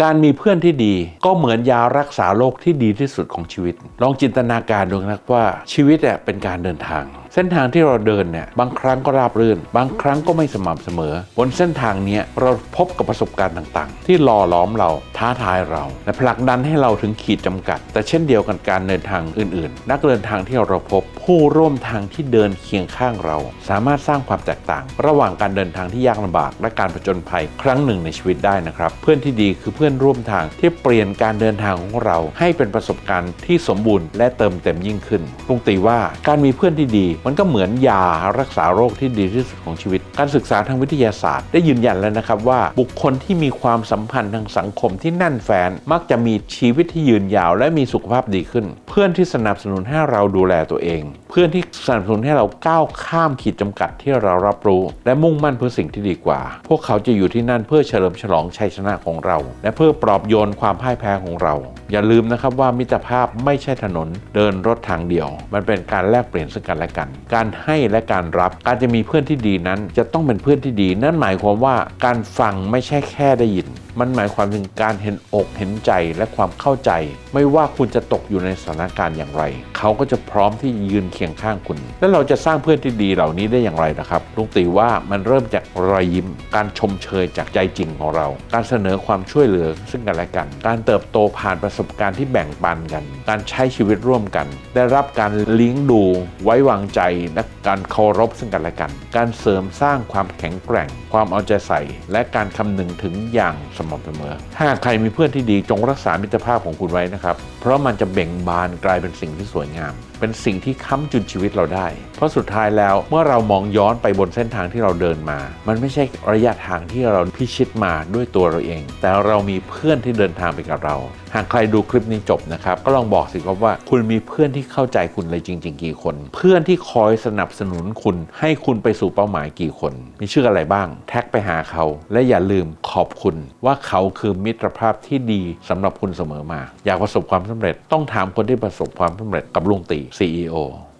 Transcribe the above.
การมีเพื่อนที่ดีก็เหมือนยารักษาโรคที่ดีที่สุดของชีวิต ลองจินตนาการดูนะว่าชีวิตเนี่ยเป็นการเดินทาง เส้นทางที่เราเดินเนี่ยบางครั้งก็ราบรื่น บางครั้งก็ไม่สม่ำเสมอ บนเส้นทางนี้เราพบกับประสบการณ์ต่างๆ ที่หล่อหลอมเราท้าทายเรา และผลักดันให้เราถึงขีดจำกัด แต่เช่นเดียวกันการเดินทางอื่นๆ นักเดินทางที่เราพบ ผู้ร่วมทางที่เดินเคียงข้างเรา สามารถสร้างความแตกต่าง ระหว่างการเดินทางที่ยากลำบาก และการผจญภัยครั้งหนึ่งในชีวิตได้นะครับ เพื่อนที่ดีคือเพื่อนร่วมทางที่เปลี่ยนการเดินทางของเรา ให้เป็นประสบการณ์ที่สมบูรณ์และเติมเต็มยิ่งขึ้นลุงตีว่าการมีเพื่อนที่ดี มันก็เหมือนยารักษาโรคที่ดีที่สุดของชีวิต การศึกษาทางวิทยาศาสตร์ ได้ยืนยันแล้วนะครับว่าบุคคลที่มีความสัมพันธ์ทางสังคมที่แน่นแฟน มักจะมีชีวิตที่ยืนยาวและมีสุขภาพดีขึ้นเพื่อนที่สนับสนุนให้เราดูแลตัวเอง เพื่อนที่สนับสนุนให้เราก้าวข้ามขีดจำกัดที่เรารับรู้ และมุ่งมั่นเพื่อสิ่งที่ดีกว่า พวกเขาจะอยู่ที่นั่นเพื่อเฉลิมฉลองชัยชนะของเรา และเพื่อปลอบโยนความพ่ายแพ้ของเรา อย่าลืมนะครับว่ามิตรภาพไม่ใช่ถนนเดินรถทางเดียว มันเป็นการแลกเปลี่ยนซึ่งกันและกัน การให้และการรับการจะมีเพื่อนที่ดีนั้น จะต้องเป็นเพื่อนที่ดี นั่นหมายความว่าการฟังไม่ใช่แค่ได้ยินมันหมายความถึงการเห็นอกเห็นใจและความเข้าใจ ไม่ว่าคุณจะตกอยู่ในสถานการณ์อย่างไร เขาก็จะพร้อมที่ยืนเคียงข้างคุณ แล้วเราจะสร้างเพื่อนที่ดีเหล่านี้ได้อย่างไรนะครับลุงตีว่ามันเริ่มจากรอยยิ้ม การชมเชยจากใจจริงของเรา การเสนอความช่วยเหลือซึ่งกันและกัน การเติบโตผ่านประสบการณ์ที่แบ่งปันกัน การใช้ชีวิตร่วมกัน ได้รับการเลี้ยงดูไว้วางใจและการเคารพซึ่งกันและกัน การเสริมสร้างความแข็งแกร่ง ความเอาใจใส่ และการคำนึงถึงอย่างสม่ำเสมอ ถ้าใครมีเพื่อนที่ดีจงรักษามิตรภาพของคุณไว้นะครับ เพราะมันจะเบ่งบานกลายเป็นสิ่งที่สวยงาม เป็นสิ่งที่ค้ำจุนชีวิตเราได้ เพราะสุดท้ายแล้วเมื่อเรามองย้อนไปบนเส้นทางที่เราเดินมา มันไม่ใช่ระยะทางที่เราพิชิตมาด้วยตัวเราเอง แต่เรามีเพื่อนที่เดินทางไปกับเรา หากใครดูคลิปนี้จบนะครับ ก็ลองบอกสิครับว่า คุณมีเพื่อนที่เข้าใจคุณเลยจริง ๆ กี่คน เพื่อนที่คอยสนับสนุนคุณ ให้คุณไปสู่เป้าหมายกี่คน มีชื่ออะไรบ้าง แท็กไปหาเขา และอย่าลืมขอบคุณ ว่าเขาคือมิตรภาพที่ดีสำหรับคุณเสมอมา อยากประสบความสำเร็จต้องถามคนที่ประสบความสำเร็จกับลุงตี CEO